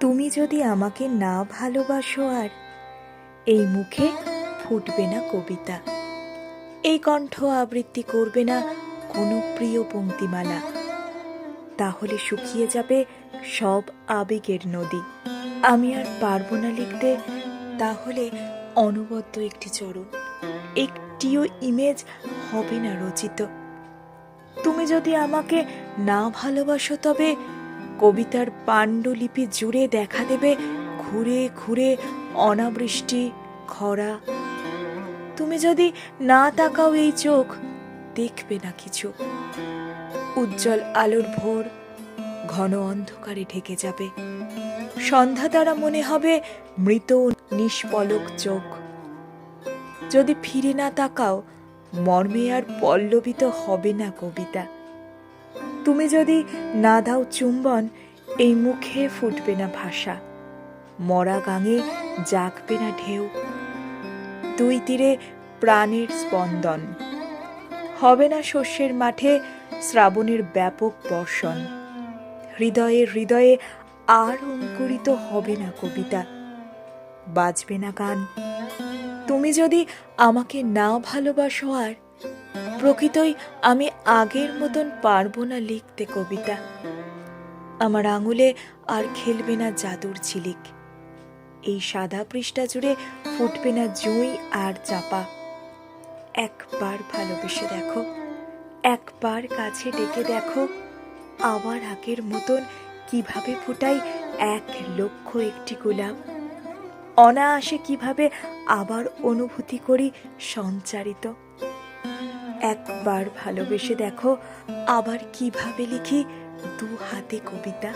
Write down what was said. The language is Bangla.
তুমি যদি আমাকে না ভালোবাসো আর এই মুখে ফুটবে না কবিতা, এই কণ্ঠ আবৃত্তি করবে না কোনো প্রিয় পংক্তিমালা তাহলে শুকিয়ে যাবে সব আবেগের নদী। আমি আর পারব না লিখতে, তাহলে অনবদ্য একটি চরণ, একটিও ইমেজ হবে না রচিত। তুমি যদি আমাকে না ভালোবাসো তবে কবিতার পাণ্ডুলিপি জুড়ে দেখা দেবে ঘুরে ঘুরে অনাবৃষ্টি, খরা। তুমি যদি না তাকাও এই চোখ, দেখবে না কিছু। উজ্জ্বল আলোর ভোর, ঘন অন্ধকারে ঢেকে যাবে। সন্ধ্যা দ্বারা মনে হবে মৃত নিষ্পলক চোখ। যদি ফিরে না তাকাও, মর্মে আর পল্লবিত হবে না কবিতা। তুমি যদি না দাও চুম্বন, এই মুখে ফুটবে না ভাষা। মরা গাঙে জাগবে না ঢেউ। দুই তীরে প্রাণের স্পন্দন। হবে না শস্যের মাঠে শ্রাবণের ব্যাপক বর্ষণ। হৃদয়ে হৃদয়ে আর অঙ্কুরিত হবে না কবিতা। বাজবে না গান। তুমি যদি আমাকে না ভালোবাসো আর প্রকৃতই আমি আগের মতন পারব না লিখতে কবিতা। আমার আঙুলে আর খেলবে না জাদুর ঝিলিক এই সাদা পৃষ্ঠা জুড়ে ফুটবে না জুঁই আর চাপা। একবার ভালোবেসে দেখো, একবার কাছে ডেকে দেখো, আবার আগের মতন কীভাবে ফুটাই এক লক্ষ একটি গোলাপ। অনায়াসে কীভাবে আবার অনুভূতি করি সঞ্চারিত। একবার ভালোবেসে দেখো আবার কীভাবে লিখি দু হাতে কবিতা।